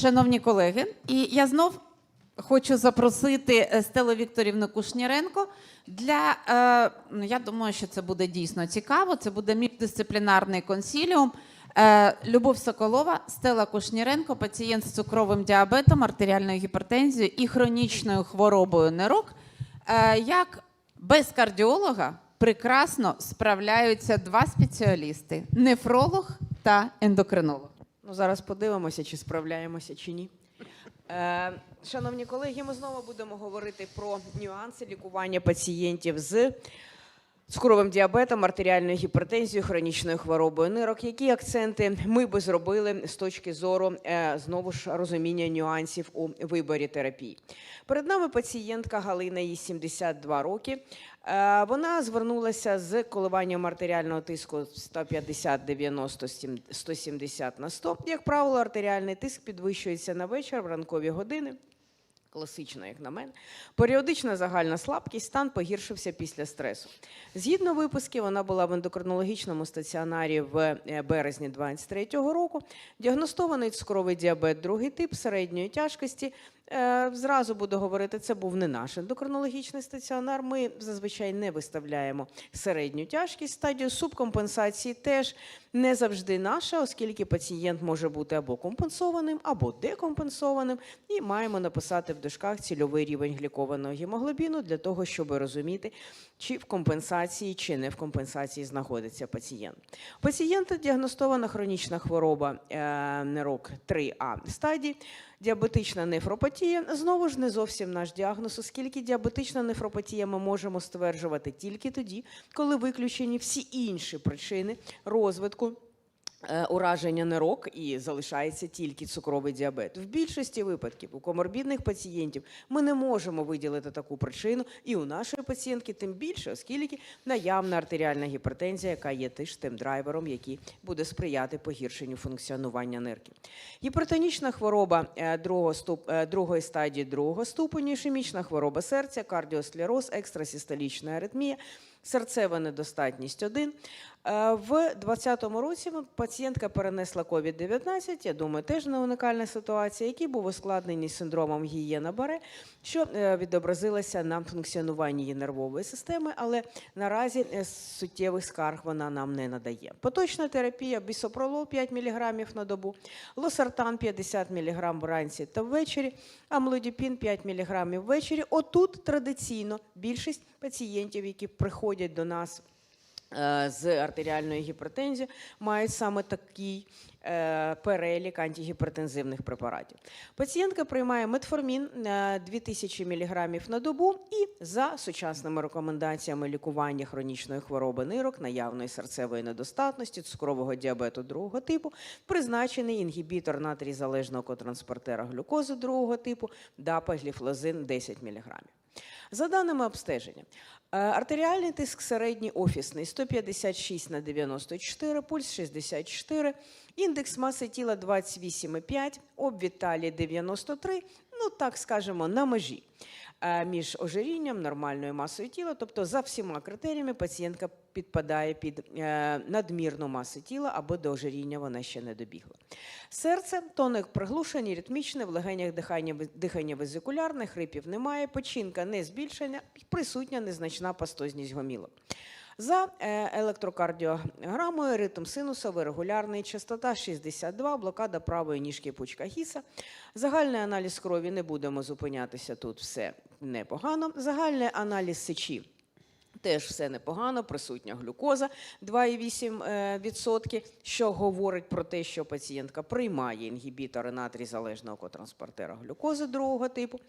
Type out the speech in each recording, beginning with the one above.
Шановні колеги, і я знов хочу запросити е, Стелу Вікторівну Кушніренко для е, ну, я думаю, що це буде дійсно цікаво. Це буде міждисциплінарний консіліум. Е, Любов Соколова, Стела Кушніренко, пацієнт з цукровим діабетом, артеріальною гіпертензією і хронічною хворобою нирок. Е, Як без кардіолога прекрасно справляються два спеціалісти: нефролог та ендокринолог. Ну, зараз подивимося, чи справляємося, чи ні. Е, шановні колеги, ми знову будемо говорити про нюанси лікування пацієнтів з цукровим діабетом, артеріальною гіпертензією, хронічною хворобою нирок. Які акценти ми би зробили з точки зору е, знову ж розуміння нюансів у виборі терапії? Перед нами пацієнтка Галина, їй 72 роки. Е, Вона звернулася з коливанням артеріального тиску 150, 90, 170 на 100. Як правило, артеріальний тиск підвищується на вечір в ранкові години. Класично, як на мене. Періодична загальна слабкість, стан погіршився після стресу. Згідно виписки, вона була в ендокринологічному стаціонарі в березні березні 2023 року. Діагностований цукровий діабет, другий тип середньої тяжкості. Е, Зразу буду говорити, це був не наш ендокринологічний стаціонар. Ми зазвичай не виставляємо середню тяжкість. Стадію субкомпенсації теж не завжди наша, оскільки пацієнт може бути або компенсованим, або декомпенсованим. І маємо написати в дужках цільовий рівень глікованого гемоглобіну для того, щоб розуміти, чи в компенсації, чи не в компенсації знаходиться пацієнт. У пацієнта діагностована хронічна хвороба нерок нирок 3А стадії. Діабетична нефропатія знову ж не зовсім наш діагноз, оскільки діабетична нефропатія ми можемо стверджувати тільки тоді, коли виключені всі інші причини розвитку. Е, Ураження нирок і залишається тільки цукровий діабет. В більшості випадків у коморбідних пацієнтів ми не можемо виділити таку причину, і у нашої пацієнтки тим більше, оскільки наявна артеріальна гіпертензія, яка є теж тим драйвером, який буде сприяти погіршенню функціонування нирки. Гіпертонічна хвороба е, другого ступ, е, другої стадії другого ступеню, ішемічна хвороба серця, кардіосклероз, екстрасистолічна аритмія, серцева недостатність 1. Е, В 2020 році пацієнтка перенесла COVID-19, я думаю, теж не уникальна ситуація, який був ускладнений синдромом гієна баре, що е, відобразилося на функціонуванні її нервової системи, але наразі е, суттєвих скарг вона нам не надає. Поточна терапія бісопролол 5 мг на добу, лосартан 50 мг вранці та ввечері, амлодіпін 5 мг ввечері. Отут традиційно більшість пацієнтів, які приходять до нас з артеріальною гіпертензією, мають саме такий е, перелік антигіпертензивних препаратів. Пацієнтка приймає метформін е, 2000 мг на добу і за сучасними рекомендаціями лікування хронічної хвороби нирок, наявної серцевої недостатності, цукрового діабету другого типу, призначений інгібітор натрій залежного котранспортера глюкози другого типу, дапагліфлозин 10 мг. За даними обстеження, е, артеріальний тиск середній офісний 156 на 94, пульс 64, індекс маси тіла 28,5, обвід талії 93, ну так скажемо, на межі. е, між ожирінням, нормальною масою тіла, тобто за всіма критеріями пацієнтка підпадає під е, надмірну масу тіла або до ожиріння вона ще не добігла. Серце тоник приглушені, ритмічне, в легенях дихання, дихання везикулярне, хрипів немає, печінка не збільшена, присутня незначна пастозність гомілок. За е, електрокардіограмою ритм синусовий, регулярний, частота 62, блокада правої ніжки пучка гіса. Загальний аналіз крові не будемо зупинятися тут, все непогано. Загальний аналіз сечі. Теж все непогано, присутня глюкоза 2,8%, що говорить про те, що пацієнтка приймає інгібітори натрій залежного котранспортера глюкози другого типу.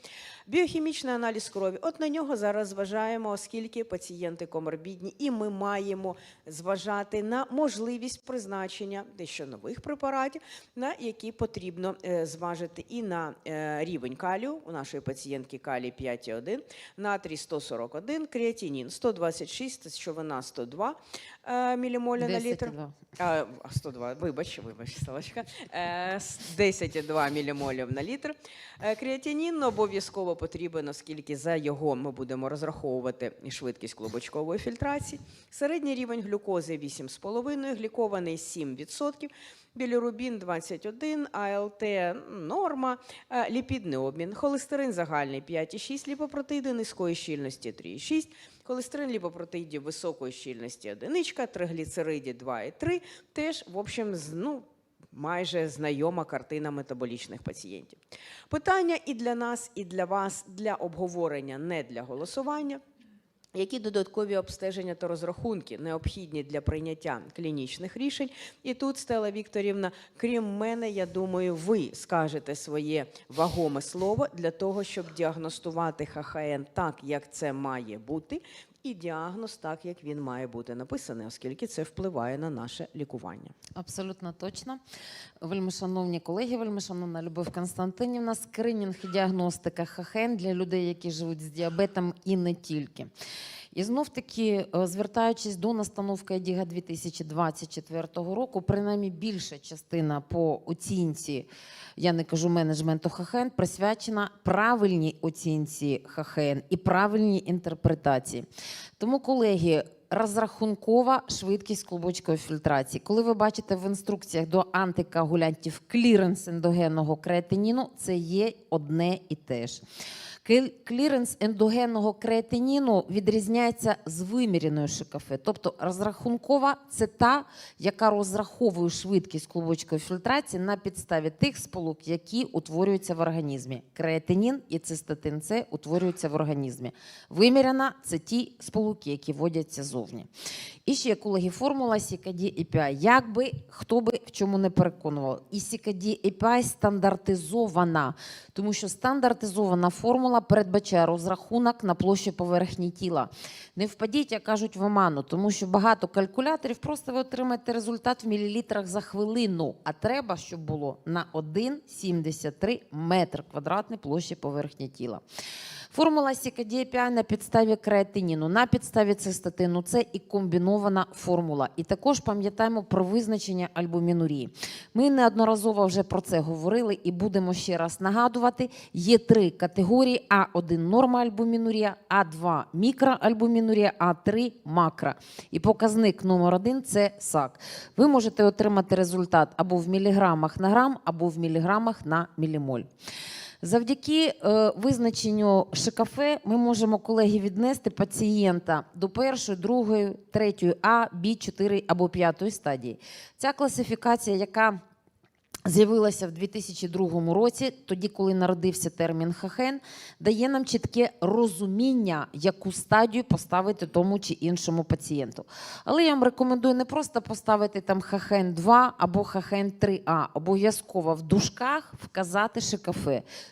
Біохімічний аналіз крові. От на нього зараз зважаємо, оскільки пацієнти коморбідні, і ми маємо зважати на можливість призначення дещо нових препаратів, на які потрібно е, зважити і на е, рівень калію. У нашої пацієнтки калій 5,1, натрій 141, креатинін 126, сечовина 102, е, мілімоля на літр. 10,2. А, 102, вибач, вибач, Салочка. Е, с- 10,2 мілімолів на літр. Е, Креатинін обов'язково потрібен, оскільки за його ми будемо розраховувати і швидкість клубочкової фільтрації. Середній рівень глюкози 8,5, глікований 7%, білірубін 21, АЛТ норма, е, ліпідний обмін, холестерин загальний 5,6, ліпопротеїди низької щільності 3,6, холестерин ліпопротеїдів високої щільності одиничка, тригліцериді 2,3, теж, в общем, ну, майже знайома картина метаболічних пацієнтів. Питання і для нас, і для вас для обговорення, не для голосування. Які додаткові обстеження та розрахунки необхідні для прийняття клінічних рішень? І тут, Стела Вікторівна, крім мене, я думаю, ви скажете своє вагоме слово для того, щоб діагностувати ХХН так, як це має бути, і діагноз так, як він має бути написаний, оскільки це впливає на наше лікування. Абсолютно точно. Вельмишановні колеги, вельмишановна Любов Константинівна, скринінг і діагностика ХХН для людей, які живуть з діабетом і не тільки. І знов таки, е, звертаючись до настановки ЕДІГА 2024 року, принаймні більша частина по оцінці, я не кажу менеджменту ХХН, присвячена правильній оцінці ХХН і правильній інтерпретації. Тому, колеги, розрахункова швидкість клубочкової фільтрації. Коли ви бачите в інструкціях до антикоагулянтів кліренс ендогенного креатиніну, це є одне і те ж. Кл- Кліренс ендогенного креатиніну відрізняється з виміряною ШКФ. Тобто розрахункова це та, яка розраховує швидкість клубочкової фільтрації на підставі тих сполук, які утворюються в організмі. Креатинін і цистатин С утворюються в організмі. Виміряна це ті сполуки, які вводяться зовні. І ще, колеги, формула CKD API. Як би хто би в чому не переконував, і CKD API стандартизована, тому що стандартизована формула передбачає розрахунок на площі поверхні тіла. Не впадіть, як кажуть, в оману, тому що багато калькуляторів просто ви отримаєте результат в мілілітрах за хвилину, а треба, щоб було на 1,73 метр квадратний площі поверхні тіла. Формула CKD-API на підставі креатиніну, на підставі цистатину. Це і комбінована формула. І також пам'ятаємо про визначення альбумінурії. Ми неодноразово вже про це говорили і будемо ще раз нагадувати. Є три категорії: А1 норма альбумінурія, А2 мікроальбумінурія, А3 макро. І показник номер один це САК. Ви можете отримати результат або в міліграмах на грам, або в міліграмах на мілімоль. Завдяки е, визначенню ШКФ ми можемо, колеги, віднести пацієнта до першої, другої, третьої А, Б, 4 або п'ятої стадії. Ця класифікація, яка з'явилася в 2002 році, тоді, коли народився термін ХХН, дає нам чітке розуміння, яку стадію поставити тому чи іншому пацієнту. Але я вам рекомендую не просто поставити там ХХН 2 або ХХН 3А, обов'язково в дужках вказати ШКФ.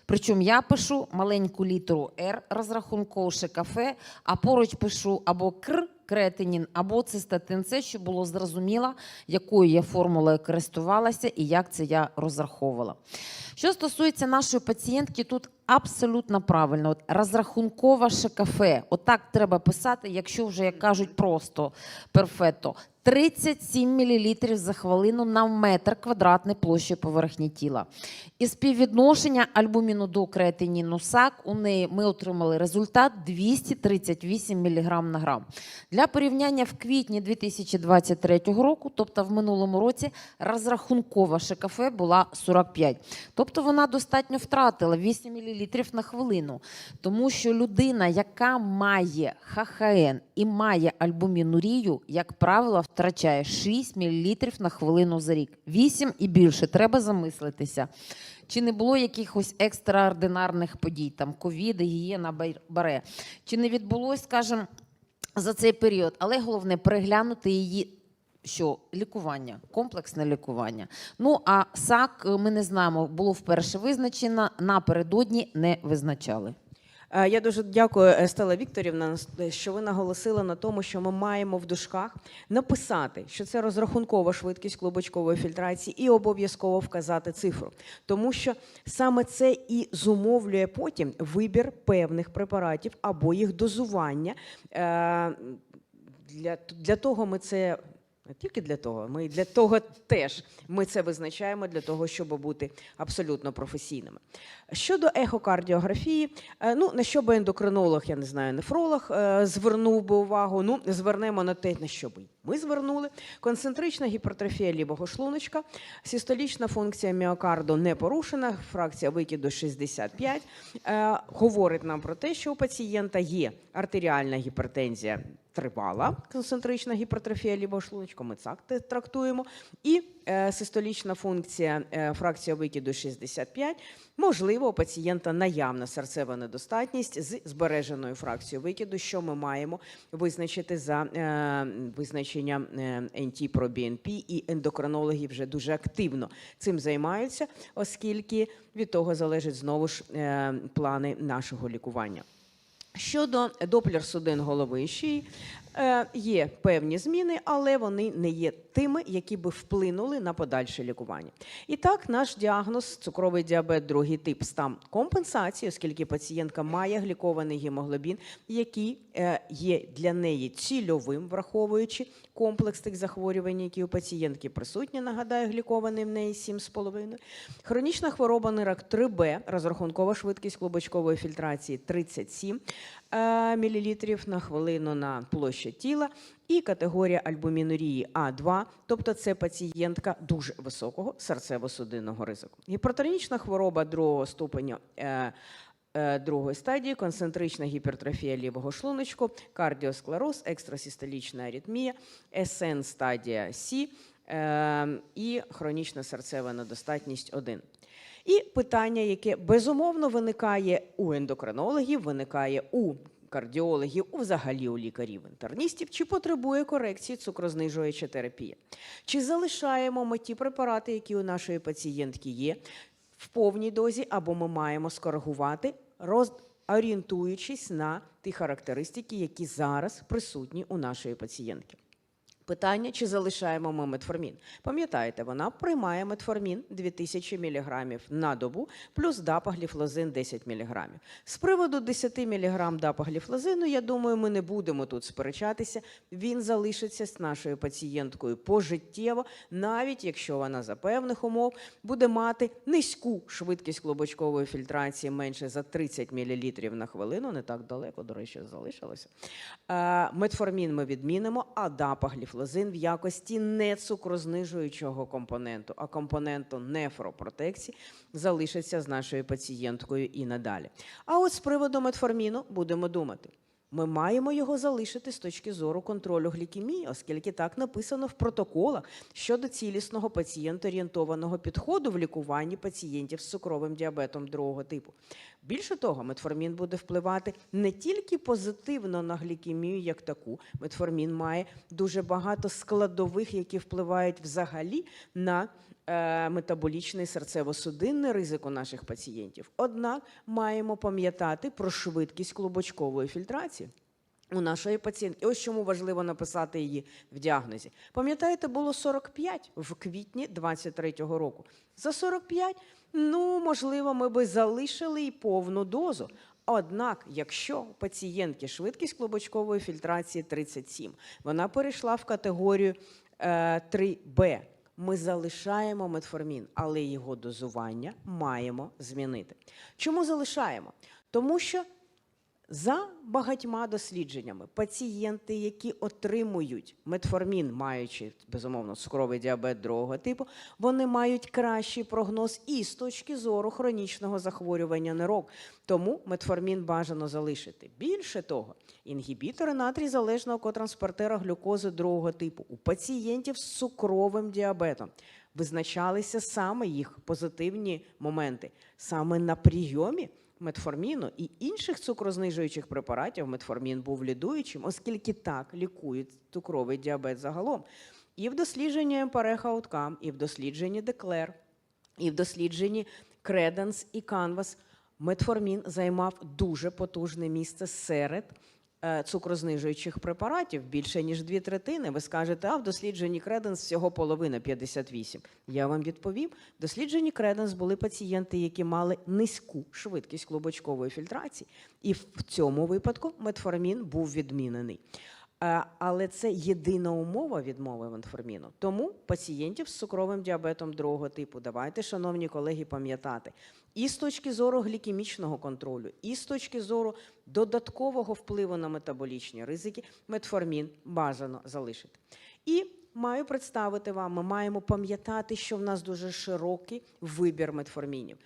Причому я пишу маленьку літеру Р розрахункову ШКФ, а поруч пишу або КР креатинін або цистатин С, щоб було зрозуміло, якою я формулою користувалася і як це я розраховувала. Що стосується нашої пацієнтки, тут абсолютно правильно. От розрахункова ШКФ. Отак треба писати, якщо вже як кажуть просто перфетто. 37 мл за хвилину на метр квадратний площі поверхні тіла. І співвідношення альбуміну до креатиніну САК у неї ми отримали результат 238 мг на грам. Для порівняння в квітні 2023 року, тобто в минулому році, розрахункова ШКФ була 45. Тобто вона достатньо втратила 8 мл на хвилину. Тому що людина, яка має ХХН і має альбумінурію, як правило, втрачає 6 мл на хвилину за рік. 8 і більше. Треба замислитися. Чи не було якихось екстраординарних подій, там ковід, гігієна баре? Чи не відбулось, скажімо, за цей період? Але головне переглянути її. Що лікування, комплексне лікування. Ну а САК е, ми не знаємо, було вперше визначено, напередодні не визначали. Е, Я дуже дякую, е, Стела Вікторівна, е, що ви наголосили на тому, що ми маємо в дужках написати, що це розрахункова швидкість клубочкової фільтрації, і обов'язково вказати цифру. Тому що саме це і зумовлює потім вибір певних препаратів або їх дозування. для, для того ми це. Не тільки для того, ми для того теж ми це визначаємо для того, щоб бути абсолютно професійними. Щодо ехокардіографії, е, ну на що би ендокринолог, я не знаю, нефролог е, звернув би увагу. Ну звернемо на те, на що би ми звернули. Концентрична гіпертрофія лівого шлуночка, систолічна функція міокарду не порушена, фракція викиду 65. Е, говорить нам про те, що у пацієнта є артеріальна гіпертензія тривала, концентрична гіпертрофія лівого шлуночка, ми так трактуємо, і е, систолічна функція е, фракція викиду 65. Можливо, у пацієнта наявна серцева недостатність з збереженою фракцією викиду, що ми маємо визначити за е, визначенням е, NT-proBNP, і ендокринологи вже дуже активно цим займаються, оскільки від того залежить знову ж плани нашого лікування. Щодо доплер судин голови е, є певні зміни, але вони не є тими, які би вплинули на подальше лікування. І так, наш діагноз цукровий діабет другий тип стан компенсації, оскільки пацієнтка має глікований гемоглобін, який е, є для неї цільовим, враховуючи комплекс тих захворювань, які у пацієнтки присутні. Нагадаю, глікований в неї 7,5. Хронічна хвороба нирок 3Б, розрахункова швидкість клубочкової фільтрації 37 е, мл на хвилину на площу тіла. І категорія альбумінурії А2, тобто це пацієнтка дуже високого серцево-судинного ризику. Гіпертонічна хвороба другого ступеня е, другої стадії, концентрична гіпертрофія лівого шлуночку, кардіосклероз, екстрасистолічна аритмія, СН стадія С е, і хронічна серцева недостатність 1. І питання, яке безумовно виникає у ендокринологів, виникає у кардіологів, взагалі у лікарів-інтерністів, чи потребує корекції цукрознижуюча терапія? Чи залишаємо ми ті препарати, які у нашої пацієнтки є, в повній дозі, або ми маємо скоригувати, роз... орієнтуючись на ті характеристики, які зараз присутні у нашої пацієнтки? Питання, чи залишаємо ми метформін. Пам'ятаєте, вона приймає метформін 2000 мг на добу плюс дапагліфлозин 10 мг. З приводу 10 мг дапагліфлозину, я думаю, ми не будемо тут сперечатися. Він залишиться з нашою пацієнткою пожиттєво, навіть якщо вона за певних умов буде мати низьку швидкість клубочкової фільтрації менше за 30 мл на хвилину. Не так далеко, до речі, залишилося. Е, Метформін ми відмінимо, а дапагліфлозин в якості не цукрознижуючого компоненту, а компоненту нефропротекції залишиться з нашою пацієнткою і надалі. А от з приводу метформіну будемо думати. Ми маємо його залишити з точки зору контролю глікемії, оскільки так написано в протоколах щодо цілісного пацієнт-орієнтованого підходу в лікуванні пацієнтів з цукровим діабетом другого типу. Більше того, метформін буде впливати не тільки позитивно на глікемію як таку. Метформін має дуже багато складових, які впливають взагалі на е, метаболічний серцево-судинний ризик у наших пацієнтів. Однак маємо пам'ятати про швидкість клубочкової фільтрації. У нашої пацієнтки, ось чому важливо написати її в діагнозі. Пам'ятаєте, було 45 в квітні 23-го року. За 45, ну можливо, ми би залишили і повну дозу. Однак, якщо у пацієнтки швидкість клубочкової фільтрації 37, вона перейшла в категорію е, 3Б. Ми залишаємо метформін, але його дозування маємо змінити. Чому залишаємо? Тому що за багатьма дослідженнями, пацієнти, які отримують метформін, маючи безумовно цукровий діабет другого типу, вони мають кращий прогноз і з точки зору хронічного захворювання нирок. Тому метформін бажано залишити. Більше того, інгібітори натрій залежного котранспортера глюкози другого типу у пацієнтів з цукровим діабетом визначалися саме їх позитивні моменти саме на прийомі метформіну і інших цукрознижуючих препаратів метформін був лідуючим, оскільки так лікують цукровий діабет загалом. І в дослідженні Емпареха Outcome, і в дослідженні Деклер, і в дослідженні Credence і Canvas метформін займав дуже потужне місце серед цукрознижуючих препаратів більше ніж дві третини. Ви скажете, а в дослідженні Креденс всього половина 58. Я вам відповім: в дослідженні Креденс були пацієнти, які мали низьку швидкість клубочкової фільтрації, і в цьому випадку метформін був відмінений. Е, Але це єдина умова відмови метформіну. Тому пацієнтів з цукровим діабетом другого типу, давайте, шановні колеги, пам'ятати, і з точки зору глікемічного контролю, і з точки зору додаткового впливу на метаболічні ризики, метформін бажано залишити. І маю представити вам, ми маємо пам'ятати, що в нас дуже широкий вибір метформінів.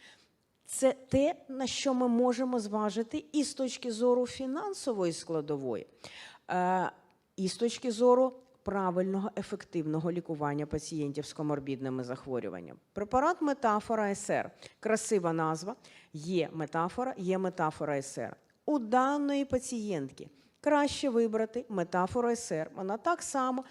Це те, на що ми можемо зважити і з точки зору фінансової складової, е, і з точки зору правильного ефективного лікування пацієнтів з коморбідними захворюваннями. Препарат метафора СР. Красива назва. Є метафора, є метафора СР. У даної пацієнтки краще вибрати метафору СР. Вона так само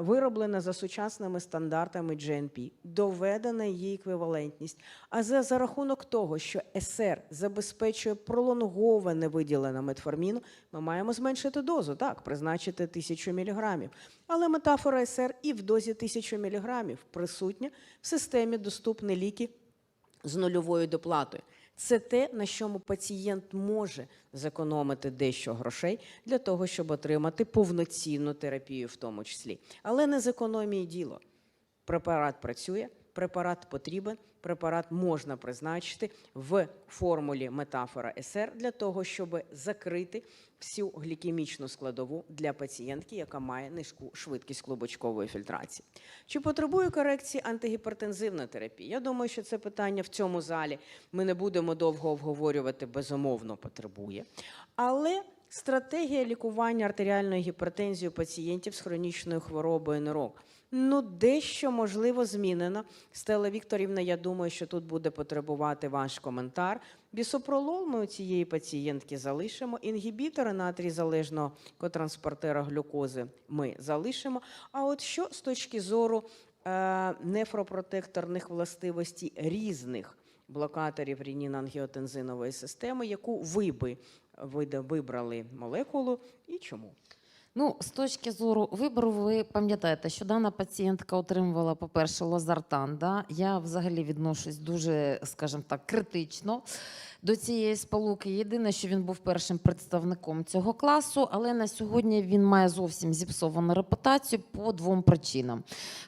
вироблена за сучасними стандартами GNP, доведена її еквівалентність. А за, за рахунок того, що СР забезпечує пролонговане виділення метформіну, ми маємо зменшити дозу, так, призначити 1000 мг. Але метафора СР і в дозі 1000 мг присутня в системі доступні ліки з нульовою доплатою. Це те, на чому пацієнт може зекономити дещо грошей для того, щоб отримати повноцінну терапію, в тому числі. Але не з економії діло. Препарат працює, препарат потрібен, препарат можна призначити в формулі метафора СР для того, щоб закрити всю глікемічну складову для пацієнтки, яка має низьку швидкість клубочкової фільтрації. Чи потребує корекції антигіпертензивна терапія? Я думаю, що це питання в цьому залі ми не будемо довго обговорювати, безумовно потребує. Але стратегія лікування артеріальної гіпертензії у пацієнтів з хронічною хворобою нирок. Ну, дещо можливо змінено. Стела Вікторівна, я думаю, що тут буде потребувати ваш коментар. Бісопролол ми у цієї пацієнтки залишимо. Інгібітори натрій залежного котранспортера глюкози ми залишимо. А от що з точки зору е, нефропротекторних властивостей різних блокаторів ренін-ангіотензинової системи, яку ви би вибрали молекулу і чому? Ну, з точки зору вибору, ви пам'ятаєте, що дана пацієнтка отримувала, по-перше, лозартан. Да? Я взагалі відношусь дуже, скажімо так, критично до цієї сполуки. Єдине, що він був першим представником цього класу, але на сьогодні він має зовсім зіпсовану репутацію по двом причинам.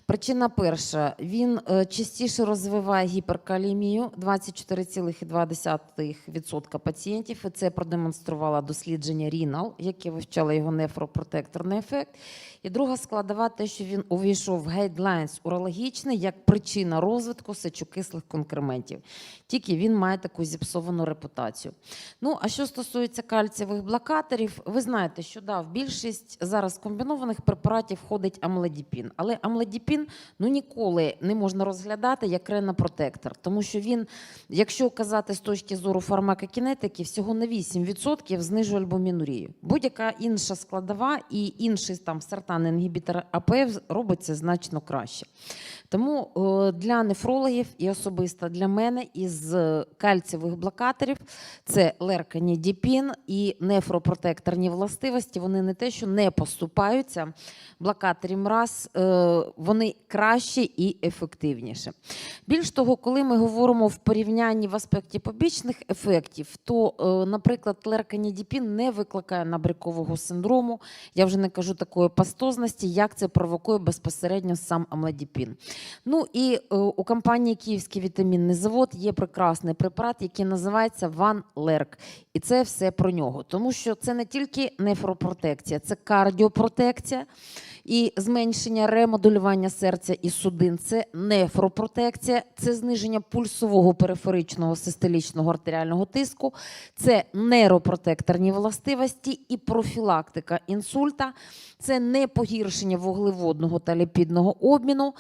Причина перша: він е, частіше розвиває гіперкалімію 24,2% пацієнтів. І це продемонструвало дослідження Рінал, яке вивчало його нефропротекторний ефект. І друга складова, те, що він увійшов в гайдлайнс урологічний як причина розвитку сечокислих конкрементів. Тільки він має таку зіпсовану репутацію. Ну, а що стосується кальцієвих блокаторів, ви знаєте, що да, в більшість зараз комбінованих препаратів входить амлодіпін. Але амлодіпін ну, ніколи не можна розглядати як ренопротектор, тому що він, якщо казати з точки зору фармакокінетики, всього на 8% знижує альбумінурію. Будь-яка інша складова і інший там сартан інгібітор АПФ робить це значно краще. Тому е, для нефрологів і особисто для мене із е, кальцієвих блокаторів це лерканідіпін і нефропротекторні властивості. Вони не те, що не поступаються блокаторів МРАС, е, вони краще і ефективніше. Більш того, коли ми говоримо в порівнянні в аспекті побічних ефектів, то, наприклад, лерканідіпін не викликає набрякового синдрому. Я вже не кажу такої пастозності, як це провокує безпосередньо сам амлодіпін. Ну і е, у компанії Київський вітамінний завод є прекрасний препарат, який називається Ван Лерк. І це все про нього, тому що це не тільки нефропротекція, це кардіопротекція і зменшення ремодулювання серця і судин. Це нефропротекція, це зниження пульсового периферичного систолічного артеріального тиску, це нейропротекторні властивості і профілактика інсульта. Це не погіршення вуглеводного та ліпідного обміну.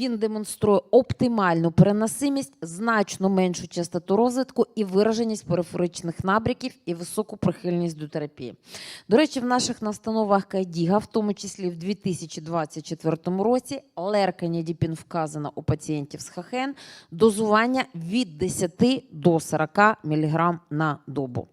Він демонструє оптимальну переносимість, значно меншу частоту розвитку і вираженість периферичних набряків і високу прихильність до терапії. До речі, в наших настановах Кайдіга, в тому числі в 2024 році, лерканідіпін вказано у пацієнтів з ХХН дозування від 10 до 40 мг на добу.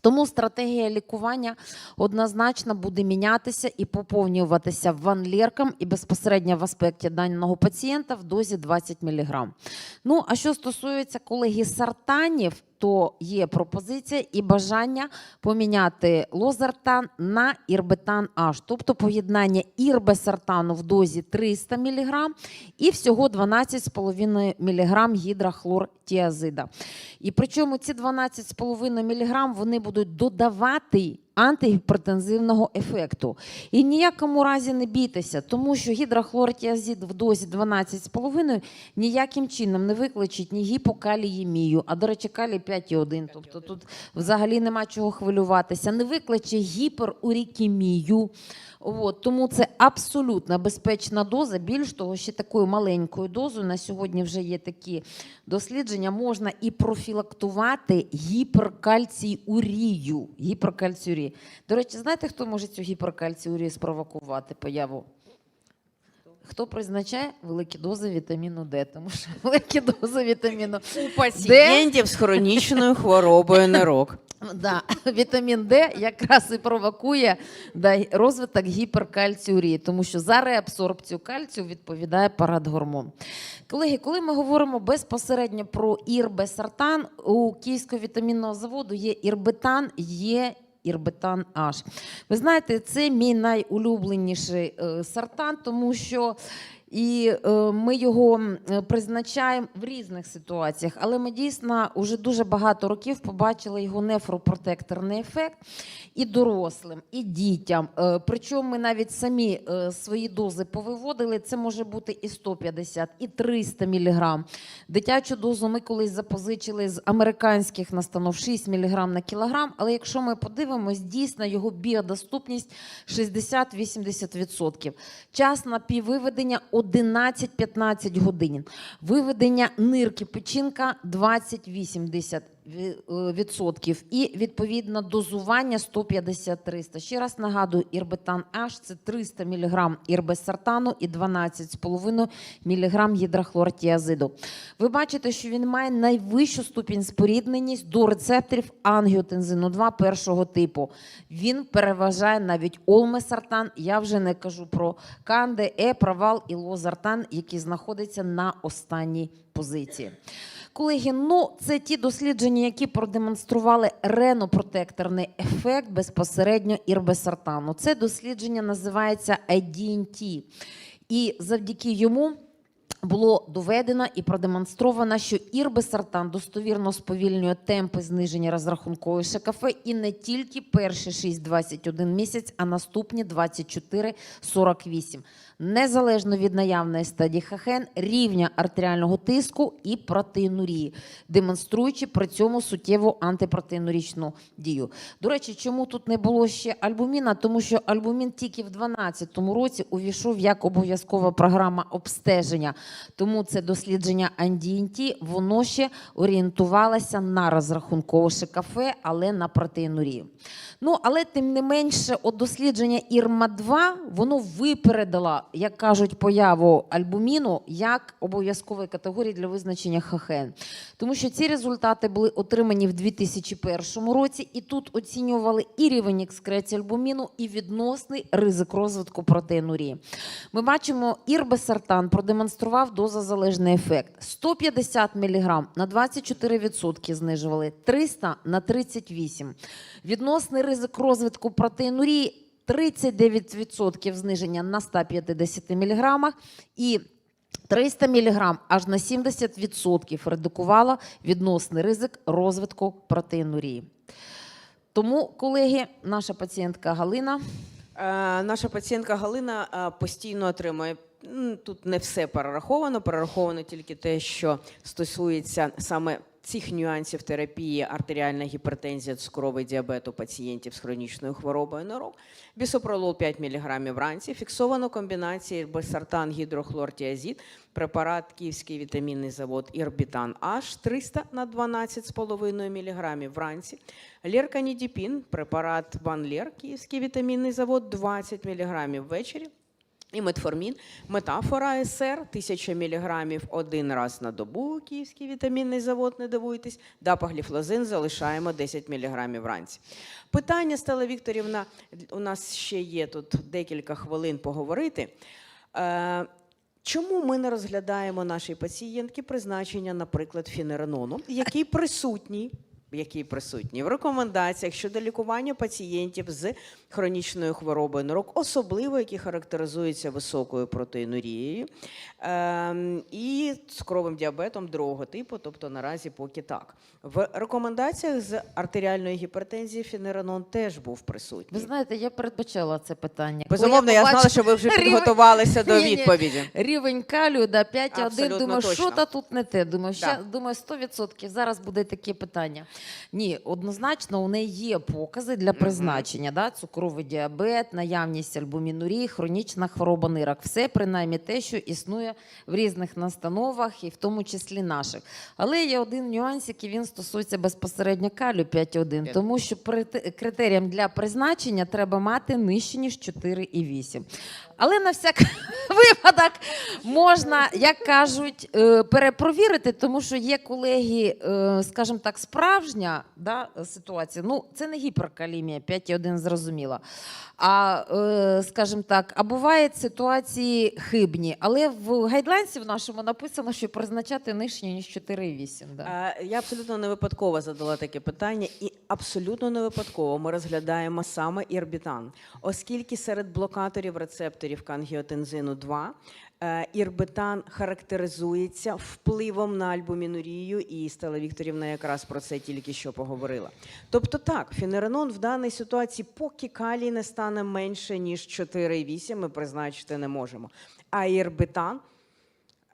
Тому стратегія лікування однозначно буде мінятися і поповнюватися ванліркам і безпосередньо в аспекті даного пацієнта в дозі 20 мг. Ну, а що стосується колеги сартанів, то є пропозиція і бажання поміняти лозартан на ірбетан H, тобто поєднання ірбесартану в дозі 300 мг і всього 12,5 мг гідрохлортіазида. І причому ці 12,5 мг вони будуть додавати антигіпертензивного ефекту. І ніякому разі не бійтеся, тому що гідрохлортіазід в дозі 12,5 ніяким чином не викличить ні гіпокаліємію, а до речі, калій 5,1, тобто тут взагалі нема чого хвилюватися, не викличе гіперурікемію. От, тому це абсолютно безпечна доза. Більш того, ще такою маленькою дозою на сьогодні вже є такі дослідження. Можна і профілактувати гіперкальціурію. Гіперкальціурію. До речі, знаєте, хто може цю гіперкальціурію спровокувати появу? Хто призначає великі дози вітаміну Д? Тому що великі дози вітаміну У пацієнтів з хронічною хворобою нирок. Да, вітамін Д якраз і провокує да, розвиток гіперкальціурії, тому що за реабсорбцію кальцію відповідає парадгормон. Колеги, коли ми говоримо безпосередньо про ірбесартан, у Київського вітамінного заводу є ірбетан, є ірбетан H. Ви знаєте, це мій найулюбленіший е, сартан, тому що і е, ми його е, призначаємо в різних ситуаціях, але ми дійсно вже дуже багато років побачили його нефропротекторний ефект і дорослим, і дітям. Е, причому ми навіть самі свої дози повиводили. Це може бути і 150, і 300 мг. Дитячу дозу ми колись запозичили з американських настанов 6 мг на кілограм. Але якщо ми подивимось, дійсно його біодоступність 60-80%. Час на піввиведення 11-15 годин. Виведення нирки печінка 20-80 ві- е, відсотків і відповідно дозування 150-300. Ще раз нагадую, ірбетан H – це 300 мг ірбесартану і 12,5 мг гідрохлортіазиду. Ви бачите, що він має найвищу ступінь спорідненість до рецепторів ангіотензину 2 першого типу. Він переважає навіть олмесартан. Я вже не кажу про канде, е, провал і лозартан, які знаходяться на останній позиції. Колеги, ну це ті дослідження, які продемонстрували ренопротекторний ефект безпосередньо ірбесартану. Це дослідження називається IDNT. І завдяки йому було доведено і продемонстровано, що ірбесартан достовірно сповільнює темпи зниження розрахункової ШКФ і не тільки перші 6-21 місяць, а наступні 24-48. Незалежно від наявної стадії ХХН, рівня артеріального тиску і протеїнурії, демонструючи при цьому суттєву антипротеїнурічну дію. До речі, чому тут не було ще альбуміна? Тому що альбумін тільки в 2012 році увійшов як обов'язкова програма обстеження. Тому це дослідження андієнті, воно ще орієнтувалося на розрахункове ШКФ, але на протеїнурію. Ну, але тим не менше, от дослідження ІРМА-2, воно випередило, як кажуть, появу альбуміну як обов'язкової категорії для визначення ХХН. Тому що ці результати були отримані в 2001 році, і тут оцінювали і рівень екскреції альбуміну, і відносний ризик розвитку протеїнурії. Ми бачимо, ірбесартан продемонстрував дозозалежний ефект. 150 мг на 24% знижували, 300 на 38%. Відносний ризик розвитку протеїнурії 39% зниження на 150 мг і 300 мг аж на 70% редукувало відносний ризик розвитку протеїнурії. Тому, колеги, наша пацієнтка Галина Е, Наша пацієнтка Галина е, постійно отримує. Тут не все перераховано, перераховано тільки те, що стосується саме цих нюансів терапії артеріальна гіпертензія, цукровий діабет у пацієнтів з хронічною хворобою нирок. Бісопролол 5 мг вранці. Фіксовано комбінації бесартан гідрохлортіазид, препарат Київський вітамінний завод Ірбітан H 300 на 12,5 мг вранці. Лерканідіпін, препарат Банлер, Київський вітамінний завод 20 мг ввечері. І метформін, метафора СР, 1000 мг один раз на добу, Київський вітамінний завод, не дивуйтесь. Дапагліфлозин залишаємо 10 мг вранці. Питання, Стела Вікторівна, у нас ще є тут декілька хвилин поговорити. Е, Чому ми не розглядаємо нашій пацієнтки призначення, наприклад, фінеренону, який присутній який присутній в рекомендаціях щодо лікування пацієнтів з хронічною хворобою нирок, особливо які характеризуються високою протеїнурією ем, і цукровим діабетом другого типу, тобто наразі поки так. В рекомендаціях з артеріальної гіпертензії фінеранон теж був присутній. Ви знаєте, я передбачала це питання. Безумовно, я знала, що ви вже рівень- підготувалися до відповіді. Рівень калію, да, 5,1, думаю, точно. що та тут не те. Думаю, ще, Да. думаю, 100% зараз буде таке питання. Ні, однозначно у неї є покази для призначення. Да? Цукровий діабет, наявність альбумінурії, хронічна хвороба нирок. Все принаймні те, що існує в різних настановах і в тому числі наших. Але є один нюанс, який він стосується безпосередньо калію 5,1, П'ять. тому що критеріям для призначення треба мати нижче, ніж 4,8. Але на всяк випадок можна, як кажуть, е, перепровірити, тому що є колеги, е, скажімо так, справжня да, ситуація. Ну, це не гіперкалімія, 5,1 зрозуміло. А, е, скажімо так, а бувають ситуації хибні. Але в гайдлайнсі в нашому написано, що призначати нижче, ніж 4,8. Да. Я абсолютно не випадково задала таке питання, і абсолютно не випадково ми розглядаємо саме ірбітан, оскільки серед блокаторів рецепторів кангіотензину 2 е, ірбітан характеризується впливом на альбумінурію, і Стела Вікторівна якраз про це тільки що поговорила. Тобто, так, фінеренон в даній ситуації, поки калій не стане менше ніж 4,8, ми призначити не можемо. А ірбітан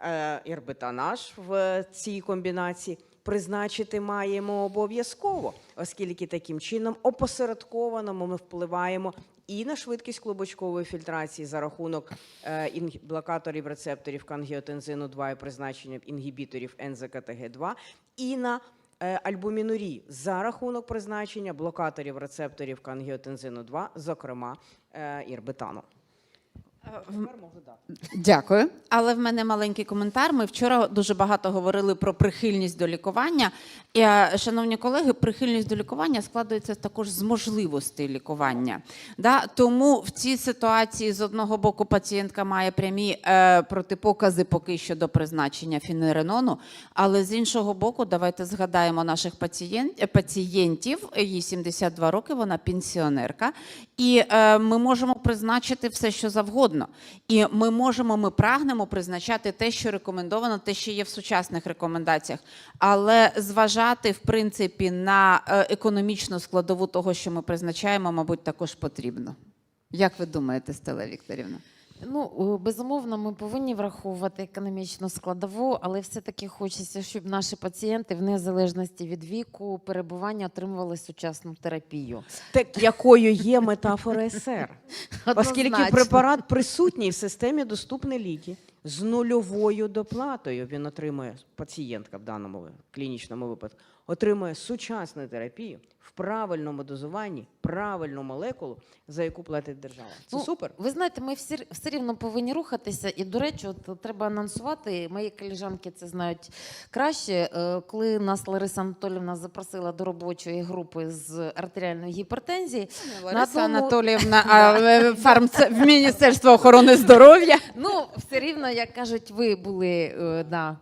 е, ірбитанаж в цій комбінації призначити маємо обов'язково, оскільки таким чином опосередковано ми впливаємо і на швидкість клубочкової фільтрації за рахунок е, блокаторів рецепторів кангіотензину 2 і призначення інгібіторів НЗКТГ2, і на е, альбумінурії за рахунок призначення блокаторів рецепторів кангіотензину 2, зокрема е, Дякую. Але в мене маленький коментар. Ми вчора дуже багато говорили про прихильність до лікування. І, е, шановні колеги, прихильність до лікування складається також з можливостей лікування. Да? Тому в цій ситуації з одного боку пацієнтка має прямі е, протипокази поки що до призначення фінеренону, але з іншого боку, давайте згадаємо наших пацієнт, е, пацієнтів. Їй 72 роки, вона пенсіонерка, і е, ми можемо призначити все, що завгодно. І ми можемо, ми прагнемо призначати те, що рекомендовано, те, що є в сучасних рекомендаціях, але зважати в принципі на е, економічну складову того, що ми призначаємо, мабуть, також потрібно. Як ви думаєте, Стеле Вікторівна? Ну, е, безумовно, ми повинні враховувати економічну складову, але все-таки хочеться, щоб наші пацієнти, в незалежності від віку, перебування отримували сучасну терапію. Так якою є метафора СР? Оскільки препарат присутній в системі доступні ліки з нульовою доплатою він отримує пацієнтка в даному клінічному випадку, отримує сучасну терапію в правильному дозуванні, правильну молекулу, за яку платить держава. Це Ну, супер. Ви знаєте, ми всі все рівно повинні рухатися. І, до речі, от треба анонсувати. Мої коліжанки це знають краще. Е, Коли нас Лариса Анатолівна запросила до робочої групи з артеріальної гіпертензії, Лариса одному- Анатоліївна а, е, фармце- в Міністерство охорони здоров'я. Ну, все рівно, як кажуть, ви були, е, да,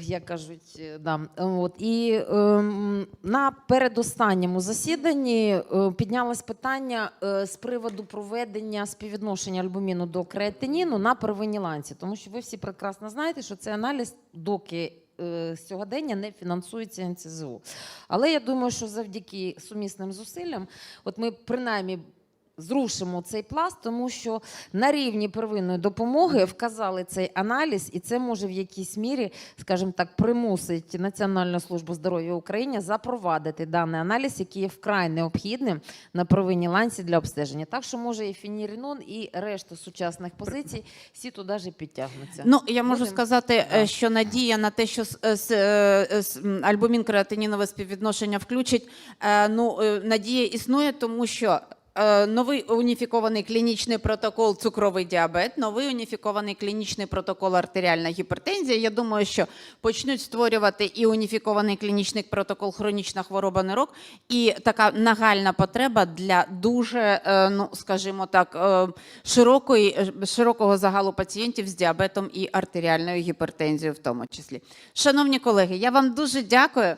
як кажуть, е, да. От, і ем, на передостанньому засіданні е, піднялось питання е, з приводу проведення співвідношення альбуміну до креатиніну на первинній ланці. Тому що ви всі прекрасно знаєте, що цей аналіз доки. е, Сьогодення не фінансується НЦЗУ. Але я думаю, що завдяки сумісним зусиллям, от ми принаймні зрушимо цей пласт, тому що на рівні первинної допомоги вказали цей аналіз, і це може в якійсь мірі, скажімо так, примусить Національну службу здоров'я України запровадити даний аналіз, який є вкрай необхідним на первинній ланці для обстеження. Так що може і фінірінон, і решта сучасних позицій всі туди ж підтягнуться. Ну, я можу Будем. сказати, е, що надія на те, що е, е, альбумін креатинінове співвідношення включить, ну, надія існує, тому що новий уніфікований клінічний протокол цукровий діабет, новий уніфікований клінічний протокол артеріальна гіпертензія. Я думаю, що почнуть створювати і уніфікований клінічний протокол хронічна хвороба нирок, і така нагальна потреба для дуже, е, ну скажімо так, е, широкої е, широкого загалу пацієнтів з діабетом і артеріальною гіпертензією, в тому числі. Шановні колеги, я вам дуже дякую.